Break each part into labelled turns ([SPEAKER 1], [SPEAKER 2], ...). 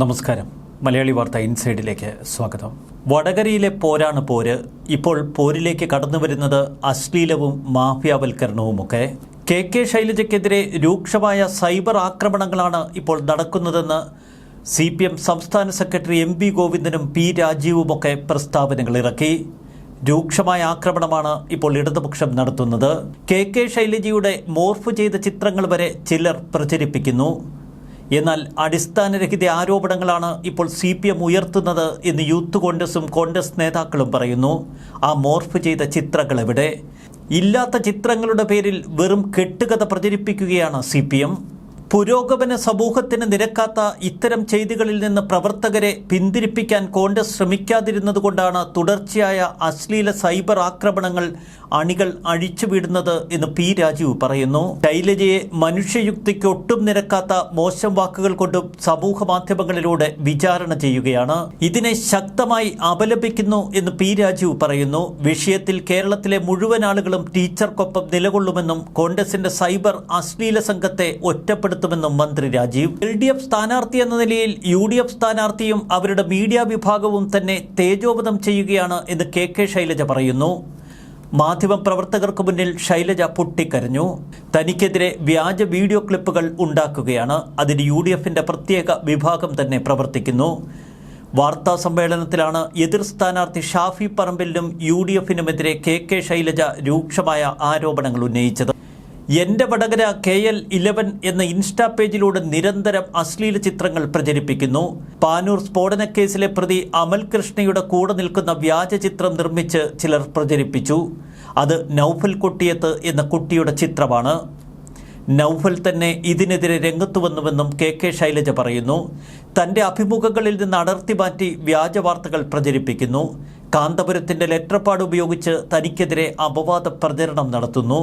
[SPEAKER 1] നമസ്കാരം. മലയാളി വാർത്ത ഇൻസൈഡിലേക്ക് സ്വാഗതം. വടകരയിലെ പോരാണ് പോര്. ഇപ്പോൾ പോരിലേക്ക് കടന്നു വരുന്നത് അശ്ലീലവും മാഫിയാവൽക്കരണവുമൊക്കെ. കെ കെ ശൈലജയ്ക്കെതിരെ രൂക്ഷമായ സൈബർ ആക്രമണങ്ങളാണ് ഇപ്പോൾ നടക്കുന്നതെന്ന് സി പി എം സംസ്ഥാന സെക്രട്ടറി എം വി ഗോവിന്ദനും പി രാജീവുമൊക്കെ പ്രസ്താവനകൾ ഇറക്കി. രൂക്ഷമായ ആക്രമണമാണ് ഇപ്പോൾ ഇടതുപക്ഷം നടത്തുന്നത്. കെ കെ ശൈലജയുടെ മോർഫ് ചെയ്ത ചിത്രങ്ങൾ വരെ ചിലർ പ്രചരിപ്പിക്കുന്നു. എന്നാൽ അടിസ്ഥാനരഹിത ആരോപണങ്ങളാണ് ഇപ്പോൾ സി പി എം ഉയർത്തുന്നത് എന്ന് യൂത്ത് കോൺഗ്രസും കോൺഗ്രസ് നേതാക്കളും പറയുന്നു. ആ മോർഫ് ചെയ്ത ചിത്രങ്ങൾ എവിടെ ഇല്ലാത്ത ചിത്രങ്ങളുടെ പേരിൽ വെറും കെട്ടുകഥ പ്രചരിപ്പിക്കുകയാണ് സി പുരോഗമന സമൂഹത്തിന് നിരക്കാത്ത ഇത്തരം ചെയ്തികളിൽ നിന്ന് പ്രവർത്തകരെ പിന്തിരിപ്പിക്കാൻ കോൺഗ്രസ് ശ്രമിക്കാതിരുന്നതുകൊണ്ടാണ് തുടർച്ചയായ അശ്ലീല സൈബർ ആക്രമണങ്ങൾ അണികൾ അഴിച്ചുവിടുന്നത് എന്ന് പി രാജീവ് പറയുന്നു. ശൈലജയെ മനുഷ്യയുക്തിക്ക് ഒട്ടും നിരക്കാത്ത മോശം വാക്കുകൾ കൊണ്ടും സമൂഹ മാധ്യമങ്ങളിലൂടെ വിചാരണ ചെയ്യുകയാണ്. ഇതിനെ ശക്തമായി അപലപിക്കുന്നു എന്ന് പി രാജീവ് പറയുന്നു. വിഷയത്തിൽ കേരളത്തിലെ മുഴുവൻ ആളുകളും ടീച്ചർക്കൊപ്പം നിലകൊള്ളുമെന്നും കോൺഗ്രസിന്റെ സൈബർ അശ്ലീല സംഘത്തെ ഒറ്റപ്പെടുത്തുമെന്നും മന്ത്രി രാജീവ്. എൽ ഡി എഫ് സ്ഥാനാർത്ഥി എന്ന നിലയിൽ യു ഡി എഫ് സ്ഥാനാർത്ഥിയും അവരുടെ മീഡിയ വിഭാഗവും തന്നെ തേജോവധം ചെയ്യുകയാണ് എന്ന് കെ കെ ശൈലജ പറയുന്നു. മാധ്യമപ്രവർത്തകർക്ക് മുന്നിൽ ശൈലജ പൊട്ടിക്കരഞ്ഞു. തനിക്കെതിരെ വ്യാജ വീഡിയോ ക്ലിപ്പുകൾ ഉണ്ടാക്കുകയാണ്. അതിന് യു ഡി എഫിന്റെ പ്രത്യേക വിഭാഗം തന്നെ പ്രവർത്തിക്കുന്നു. വാർത്താ സമ്മേളനത്തിലാണ് എതിർ സ്ഥാനാർത്ഥി ഷാഫി പറമ്പിലിനും യു ഡി എഫിനുമെതിരെ കെ കെ ശൈലജ രൂക്ഷമായ ആരോപണങ്ങൾ ഉന്നയിച്ചത്. എന്റെ വടകര കെ എൽ ഇലവൻ എന്ന ഇൻസ്റ്റാ പേജിലൂടെ നിരന്തരം അശ്ലീല ചിത്രങ്ങൾ പ്രചരിപ്പിക്കുന്നു. പാനൂർ സ്ഫോടന കേസിലെ പ്രതി അമൽ കൃഷ്ണയുടെ കൂടെ നിൽക്കുന്ന വ്യാജ ചിത്രം നിർമ്മിച്ച് ചിലർ പ്രചരിപ്പിച്ചു. അത് നൗഫൽ കൊട്ടിയത്ത് എന്ന കുട്ടിയുടെ ചിത്രമാണ്. നൗഫൽ തന്നെ ഇതിനെതിരെ രംഗത്തു വന്നുവെന്നും കെ കെ ശൈലജ പറയുന്നു. തന്റെ അഭിമുഖങ്ങളിൽ നിന്ന് അടർത്തി മാറ്റി വ്യാജ വാർത്തകൾ പ്രചരിപ്പിക്കുന്നു. കാന്തപുരത്തിന്റെ ലെറ്റർ പാഡ് ഉപയോഗിച്ച് തനിക്കെതിരെ അപവാദ പ്രചരണം നടത്തുന്നു.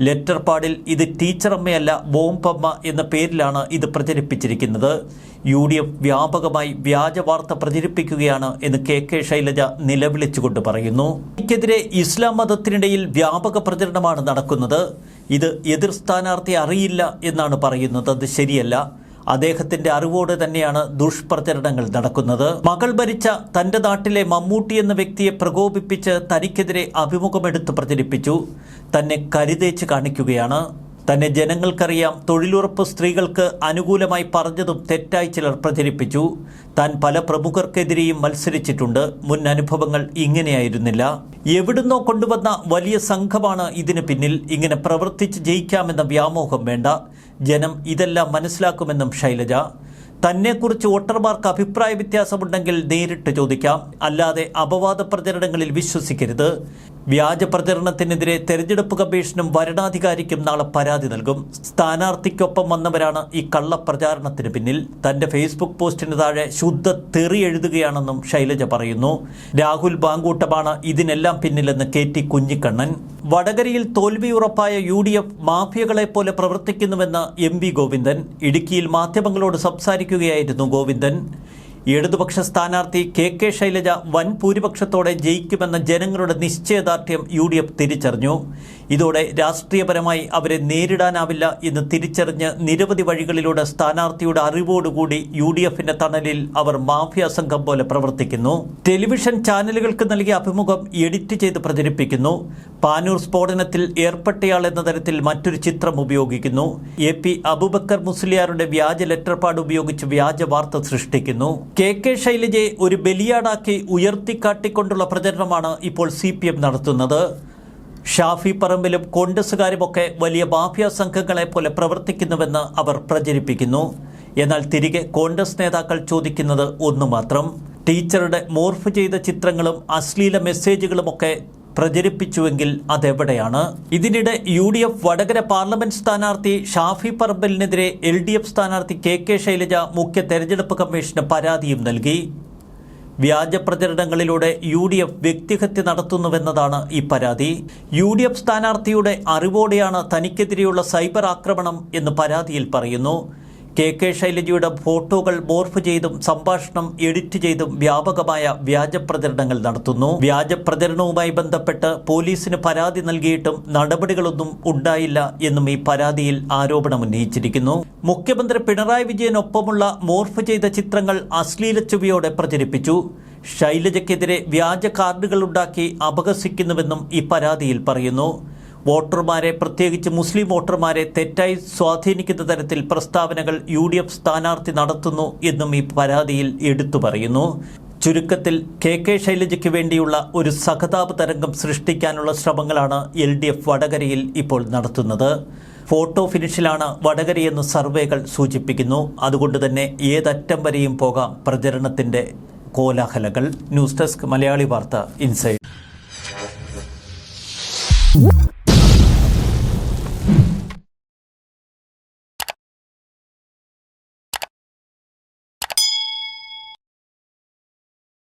[SPEAKER 1] ലെറ്റർ പാഡിൽ ഇത് ടീച്ചറമ്മയല്ല ബോംബമ്മ എന്ന പേരിലാണ് ഇത് പ്രചരിപ്പിച്ചിരിക്കുന്നത്. യു ഡി എഫ് വ്യാപകമായി വ്യാജ വാർത്ത പ്രചരിപ്പിക്കുകയാണ് എന്ന് കെ കെ ശൈലജ നിലവിളിച്ചുകൊണ്ട് പറയുന്നു. എനിക്കെതിരെ ഇസ്ലാം മതത്തിനിടയിൽ വ്യാപക പ്രചരണമാണ് നടക്കുന്നത്. ഇത് എതിർ സ്ഥാനാർത്ഥി അറിയില്ല എന്നാണ് പറയുന്നത്. അത് ശരിയല്ല. അദ്ദേഹത്തിന്റെ അറിവോടെ തന്നെയാണ് ദുഷ്പ്രചരണങ്ങൾ നടക്കുന്നത്. മകൾ ഭരിച്ച തന്റെ നാട്ടിലെ മമ്മൂട്ടി എന്ന വ്യക്തിയെ പ്രകോപിപ്പിച്ച് തനിക്കെതിരെ അഭിമുഖമെടുത്ത് പ്രചരിപ്പിച്ചു. തന്നെ കരുതേച്ച് കാണിക്കുകയാണ്. തന്നെ ജനങ്ങൾക്കറിയാം തൊഴിലുറപ്പ് സ്ത്രീകൾക്ക് അനുകൂലമായി പറഞ്ഞതും തെറ്റായി ചിലർ പ്രചരിപ്പിച്ചു. താൻ പല പ്രമുഖർക്കെതിരെയും മത്സരിച്ചിട്ടുണ്ട്. മുൻ അനുഭവങ്ങൾ ഇങ്ങനെയായിരുന്നില്ല. എവിടുന്നോ കൊണ്ടുവന്ന വലിയ സംഘമാണ് ഇതിന് പിന്നിൽ. ഇങ്ങനെ പ്രവർത്തിച്ച് ജയിക്കാമെന്ന വ്യാമോഹം വേണ്ട. ജനം ഇതെല്ലാം മനസ്സിലാക്കുമെന്നും ശൈലജ തന്നെക്കുറിച്ച് വോട്ടർമാർക്ക് അഭിപ്രായ വ്യത്യാസമുണ്ടെങ്കിൽ നേരിട്ട് ചോദിക്കാം. അല്ലാതെ അപവാദ പ്രചരണങ്ങളിൽ വിശ്വസിക്കരുത്. വ്യാജ പ്രചരണത്തിനെതിരെ തെരഞ്ഞെടുപ്പ് കമ്മീഷനും വരണാധികാരിക്കും നാളെ പരാതി നൽകും. സ്ഥാനാർത്ഥിക്കൊപ്പം വന്നവരാണ് ഈ കള്ളപ്രചാരണത്തിന് പിന്നിൽ. തന്റെ ഫേസ്ബുക്ക് പോസ്റ്റിന് താഴെ ശുദ്ധ തെറി എഴുതുകയാണെന്നും ശൈലജ പറയുന്നു. രാഹുൽ ബാങ്കൂട്ടമാണ് ഇതിനെല്ലാം പിന്നിലെന്ന് കെ ടി കുഞ്ഞിക്കണ്ണൻ. വടകരയിൽ തോൽവി ഉറപ്പായ യു ഡി എഫ് മാഫിയകളെ പോലെ പ്രവർത്തിക്കുന്നുവെന്ന് എം വി ഗോവിന്ദൻ. ഇടുക്കിയിൽ മാധ്യമങ്ങളോട് സംസാരിക്കുകയായിരുന്നു ഗോവിന്ദൻ. ഇടതുപക്ഷ സ്ഥാനാർത്ഥി കെ കെ ശൈലജ വൻ ഭൂരിപക്ഷത്തോടെ ജയിക്കുമെന്ന ജനങ്ങളുടെ നിശ്ചയദാർഢ്യം യു തിരിച്ചറിഞ്ഞു. ഇതോടെ രാഷ്ട്രീയപരമായി അവരെ നേരിടാനാവില്ല എന്ന് തിരിച്ചറിഞ്ഞ് നിരവധി വഴികളിലൂടെ സ്ഥാനാർത്ഥിയുടെ അറിവോടുകൂടി യു ഡി എഫിന്റെ തണലിൽ അവർ മാഫിയ സംഘം പോലെ പ്രവർത്തിക്കുന്നു. ടെലിവിഷൻ ചാനലുകൾക്ക് നൽകിയ അഭിമുഖം എഡിറ്റ് ചെയ്ത് പ്രചരിപ്പിക്കുന്നു. പാനൂർ സ്ഫോടനത്തിൽ ഏർപ്പെട്ടയാൾ എന്ന തരത്തിൽ മറ്റൊരു ചിത്രം ഉപയോഗിക്കുന്നു. എ പി അബുബക്കർ മുസ്ലിയാരുടെ വ്യാജ ലെറ്റർപാട് ഉപയോഗിച്ച് വ്യാജ വാർത്ത സൃഷ്ടിക്കുന്നു. കെ കെ ശൈലജയെ ഒരു ബലിയാടാക്കി ഉയർത്തിക്കാട്ടിക്കൊണ്ടുള്ള പ്രചരണമാണ് ഇപ്പോൾ സി നടത്തുന്നത്. ഷാഫി പറമ്പിലും കോൺഗ്രസുകാരുമൊക്കെ വലിയ മാഫിയ സംഘങ്ങളെ പോലെ പ്രവർത്തിക്കുന്നുവെന്ന് അവർ പ്രചരിപ്പിക്കുന്നു. എന്നാൽ തിരികെ കോൺഗ്രസ് നേതാക്കൾ ചോദിക്കുന്നത് ഒന്നു മാത്രം. ടീച്ചറുടെ മോർഫ് ചെയ്ത ചിത്രങ്ങളും അശ്ലീല മെസ്സേജുകളുമൊക്കെ പ്രചരിപ്പിച്ചുവെങ്കിൽ അതെവിടെയാണ്? ഇതിനിടെ U D F Vadakara parliament സ്ഥാനാർത്ഥി ഷാഫി പറമ്പലിനെതിരെ എൽ ഡി എഫ് സ്ഥാനാർത്ഥി കെ കെ ശൈലജ മുഖ്യ തെരഞ്ഞെടുപ്പ് കമ്മീഷന് പരാതിയും നൽകി. വ്യാജ പ്രചരണങ്ങളിലൂടെ യു ഡി എഫ് വ്യക്തിഹത്യ നടത്തുന്നുവെന്നതാണ് ഈ പരാതി. യു ഡി എഫ് സ്ഥാനാർത്ഥിയുടെ അറിവോടെയാണ് തനിക്കെതിരെയുള്ള സൈബർ ആക്രമണം എന്ന് പരാതിയിൽ പറയുന്നു. കെ കെ ശൈലജയുടെ ഫോട്ടോകൾ മോർഫ് ചെയ്തും സംഭാഷണം എഡിറ്റ് ചെയ്തും വ്യാപകമായ വ്യാജ പ്രചരണങ്ങൾ നടത്തുന്നു. വ്യാജ പ്രചരണവുമായി ബന്ധപ്പെട്ട് പോലീസിന് പരാതി നൽകിയിട്ടും നടപടികളൊന്നും ഉണ്ടായില്ല എന്നും ഈ പരാതിയിൽ ആരോപണം ഉന്നയിച്ചിരിക്കുന്നു. മുഖ്യമന്ത്രി പിണറായി വിജയനൊപ്പമുള്ള മോർഫ് ചെയ്ത ചിത്രങ്ങൾ അശ്ലീല ചുവയോടെ പ്രചരിപ്പിച്ചു. ശൈലജയ്ക്കെതിരെ വ്യാജ കാർഡുകൾ ഉണ്ടാക്കി അപഹസിക്കുന്നുവെന്നും ഈ പരാതിയിൽ പറയുന്നു. വോട്ടർമാരെ പ്രത്യേകിച്ച് മുസ്ലിം വോട്ടർമാരെ തെറ്റായി സ്വാധീനിക്കുന്ന തരത്തിൽ പ്രസ്താവനകൾ യു ഡി എഫ് സ്ഥാനാർത്ഥി നടത്തുന്നു എന്നും ഈ പരാതിയിൽ എടുത്തു പറയുന്നു. ചുരുക്കത്തിൽ കെ കെ ശൈലജയ്ക്ക് വേണ്ടിയുള്ള ഒരു സഹതാപ തരംഗം സൃഷ്ടിക്കാനുള്ള ശ്രമങ്ങളാണ് എൽ ഡി എഫ് വടകരയിൽ ഇപ്പോൾ നടത്തുന്നത്. ഫോട്ടോ ഫിനിഷിലാണ് വടകരയെന്ന് സർവേകൾ സൂചിപ്പിക്കുന്നു. അതുകൊണ്ട് തന്നെ ഏതറ്റം വരെയും പോകാം പ്രചരണത്തിന്റെ കോലാഹലങ്ങൾ. ന്യൂസ് ഡെസ്ക് മലയാളി വാർത്ത ഇൻസൈഡ്.